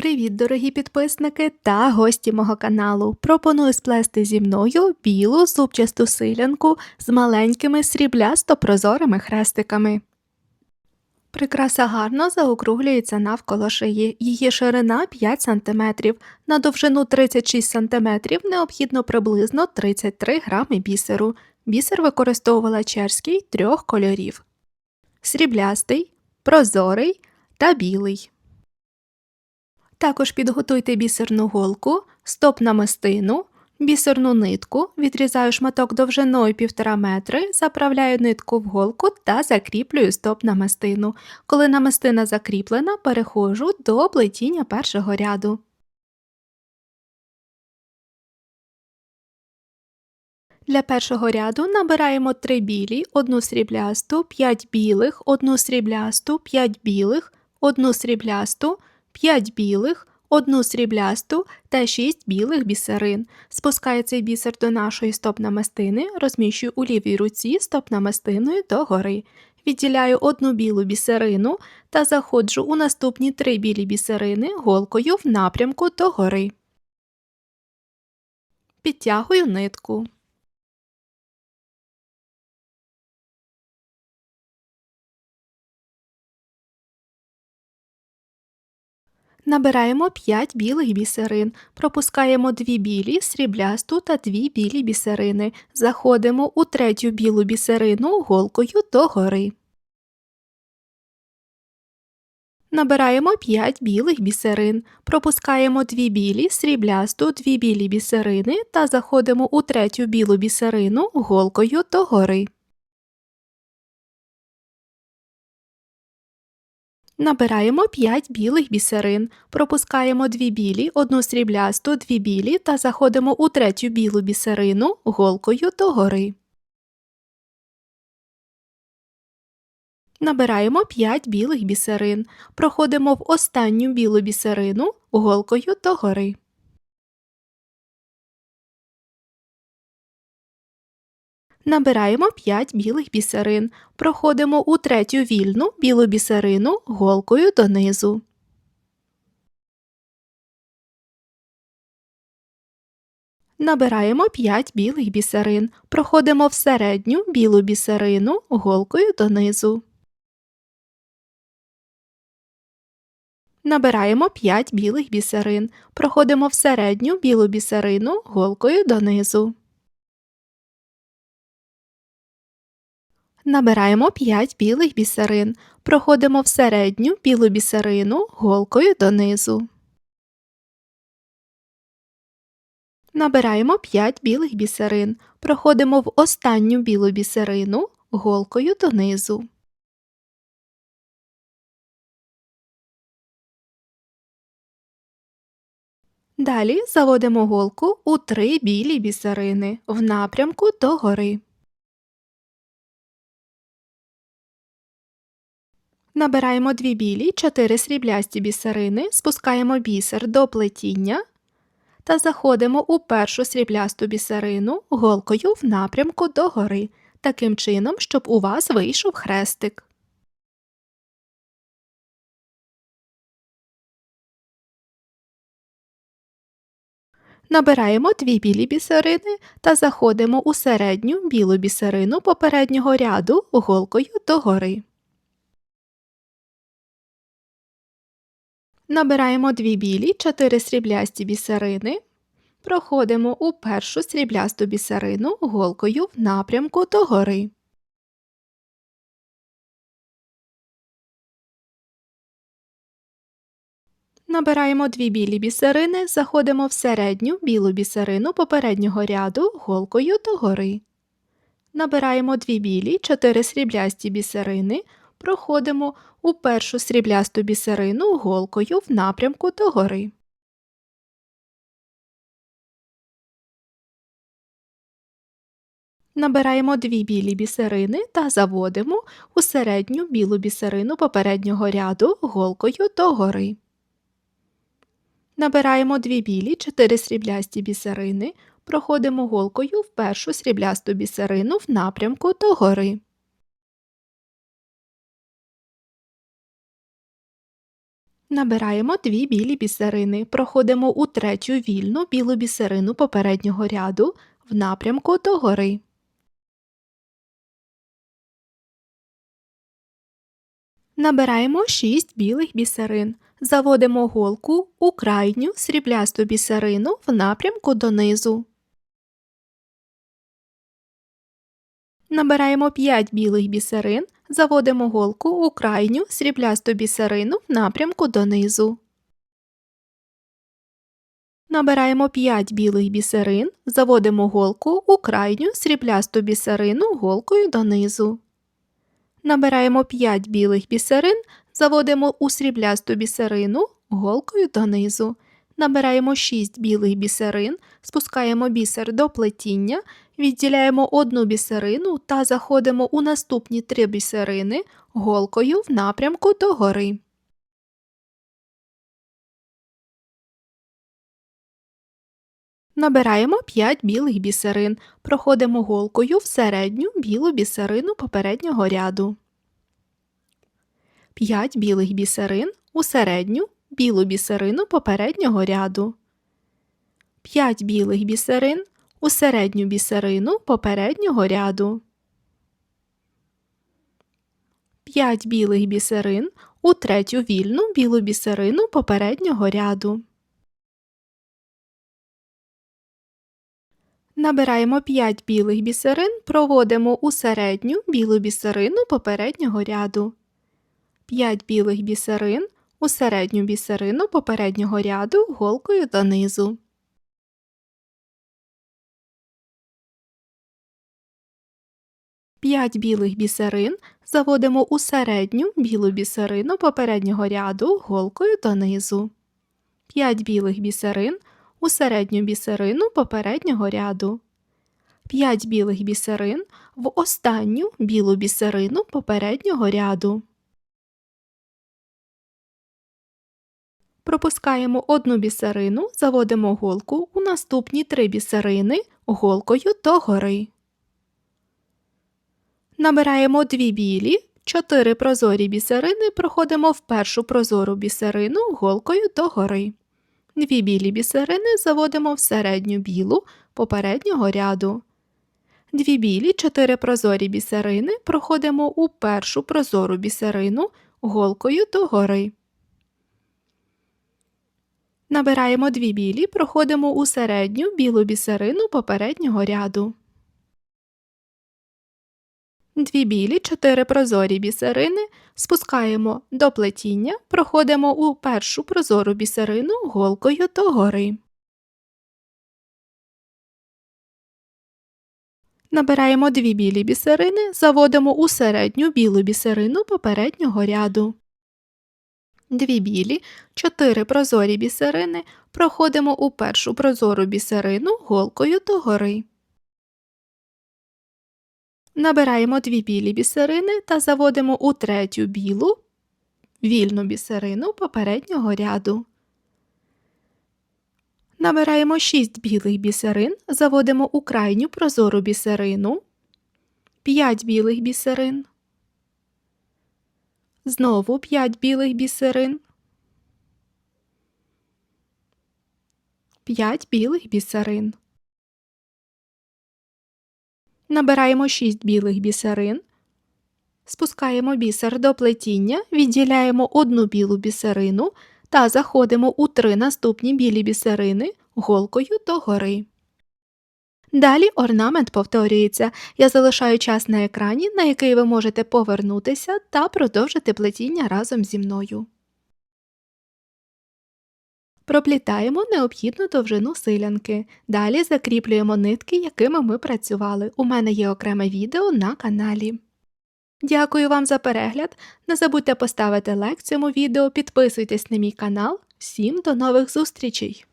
Привіт, дорогі підписники та гості мого каналу. Пропоную сплести зі мною білу зубчасту силянку з маленькими сріблясто-прозорими хрестиками. Прикраса гарно заокруглюється навколо шиї. Її ширина 5 см, на довжину 36 см необхідно приблизно 33 грами бісеру. Бісер використовувала черський трьох кольорів: сріблястий, прозорий та білий. Також підготуйте бісерну голку, стоп намистину, бісерну нитку, відрізаю шматок довжиною 1,5 метри, заправляю нитку в голку та закріплюю стоп намистину. Коли намистина закріплена, переходжу до плетіння першого ряду. Для першого ряду набираємо 3 білі, 1 сріблясту, 5 білих, 1 сріблясту, 5 білих, 1 сріблясту, 5 білих, 1 сріблясту та 6 білих бісерин. Спускаю цей бісер до нашої стоп-намистини, розміщую у лівій руці стоп-намистиною догори. Відділяю одну білу бісерину та заходжу у наступні три білі бісерини голкою в напрямку догори. Підтягую нитку. Набираємо 5 білих бісерин, пропускаємо 2 білі, сріблясту та 2 білі бісерини. Заходимо у третю білу бісерину голкою догори. Набираємо 5 білих бісерин, пропускаємо 2 білі, сріблясту, 2 білі бісерини та заходимо у третю білу бісерину голкою догори. Набираємо 5 білих бісерин, пропускаємо 2 білі, 1 сріблясту, 2 білі та заходимо у третю білу бісерину голкою догори. Набираємо 5 білих бісерин, проходимо в останню білу бісерину голкою догори. Набираємо 5 білих бісерин, проходимо у третю вільну білу бісерину голкою донизу. Набираємо 5 білих бісерин, проходимо в середню білу бісерину голкою донизу. Набираємо 5 білих бісерин, проходимо в середню білу бісерину голкою донизу. Набираємо 5 білих бісерин, проходимо в середню білу бісерину голкою донизу. Набираємо 5 білих бісерин, проходимо в останню білу бісерину голкою донизу. Далі заводимо голку у три білі бісерини в напрямку догори. Набираємо 2 білі, 4 сріблясті бісерини, спускаємо бісер до плетіння та заходимо у першу сріблясту бісерину голкою в напрямку догори, таким чином, щоб у вас вийшов хрестик. Набираємо дві білі бісерини та заходимо у середню білу бісерину попереднього ряду голкою догори. Набираємо дві білі, 4 сріблясті бісерини, проходимо у першу сріблясту бісерину голкою в напрямку догори. Набираємо дві білі бісерини, заходимо в середню білу бісерину попереднього ряду голкою догори. Набираємо дві білі, 4 сріблясті бісерини, проходимо у першу сріблясту бісерину голкою в напрямку догори. Набираємо дві білі бісерини та заводимо у середню білу бісерину попереднього ряду голкою догори. Набираємо дві білі, 4 сріблясті бісерини, проходимо голкою в першу сріблясту бісерину в напрямку догори. Набираємо дві білі бісерини, проходимо у третю вільну білу бісерину попереднього ряду в напрямку догори. Набираємо 6 білих бісерин. Заводимо голку у крайню сріблясту бісерину в напрямку донизу. Набираємо 5 білих бісерин, заводимо голку у крайню сріблясту бісерину в напрямку донизу. Набираємо 5 білих бісерин, заводимо голку у крайню сріблясту бісерину голкою донизу. Набираємо 5 білих бісерин, заводимо у сріблясту бісерину голкою донизу. Набираємо 6 білих бісерин, спускаємо бісер до плетіння, відділяємо одну бісерину та заходимо у наступні три бісерини голкою в напрямку догори. Набираємо 5 білих бісерин, проходимо голкою в середню білу бісерину попереднього ряду. 5 білих бісерин у середню білу бісерину попереднього ряду. 5 білих бісерин у середню бісерину попереднього ряду. 5 білих бісерин у третю вільну білу бісерину попереднього ряду. Набираємо 5 білих бісерин, проводимо у середню білу бісерину попереднього ряду. 5 білих бісерин у середню бісерину попереднього ряду голкою донизу. П'ять білих бісерин заводимо у середню білу бісерину попереднього ряду голкою донизу. 5 білих бісерин у середню бісерину попереднього ряду. 5 білих бісерин в останню білу бісерину попереднього ряду. Пропускаємо одну бісерину, заводимо голку у наступні три бісерини голкою догори. Набираємо дві білі, чотири прозорі бісерини проходимо в першу прозору бісерину голкою догори. Дві білі бісерини заводимо в середню білу попереднього ряду. Дві білі, чотири прозорі бісерини проходимо у першу прозору бісерину голкою догори. Набираємо дві білі, проходимо у середню білу бісерину попереднього ряду. Дві білі, чотири прозорі бісерини спускаємо до плетіння, проходимо у першу прозору бісерину голкою догори. Набираємо дві білі бісерини, заводимо у середню білу бісерину попереднього ряду. Дві білі, чотири прозорі бісерини проходимо у першу прозору бісерину голкою догори. Набираємо дві білі бісерини та заводимо у третю білу вільну бісерину попереднього ряду. Набираємо 6 білих бісерин, заводимо у крайню прозору бісерину, 5 білих бісерин, знову 5 білих бісерин, 5 білих бісерин. Набираємо 6 білих бісерин, спускаємо бісер до плетіння, відділяємо одну білу бісерину та заходимо у три наступні білі бісерини голкою догори. Далі орнамент повторюється. Я залишаю час на екрані, на який ви можете повернутися та продовжити плетіння разом зі мною. Проплітаємо необхідну довжину силянки. Далі закріплюємо нитки, якими ми працювали. У мене є окреме відео на каналі. Дякую вам за перегляд. Не забудьте поставити лайк цьому відео, підписуйтесь на мій канал. Всім до нових зустрічей!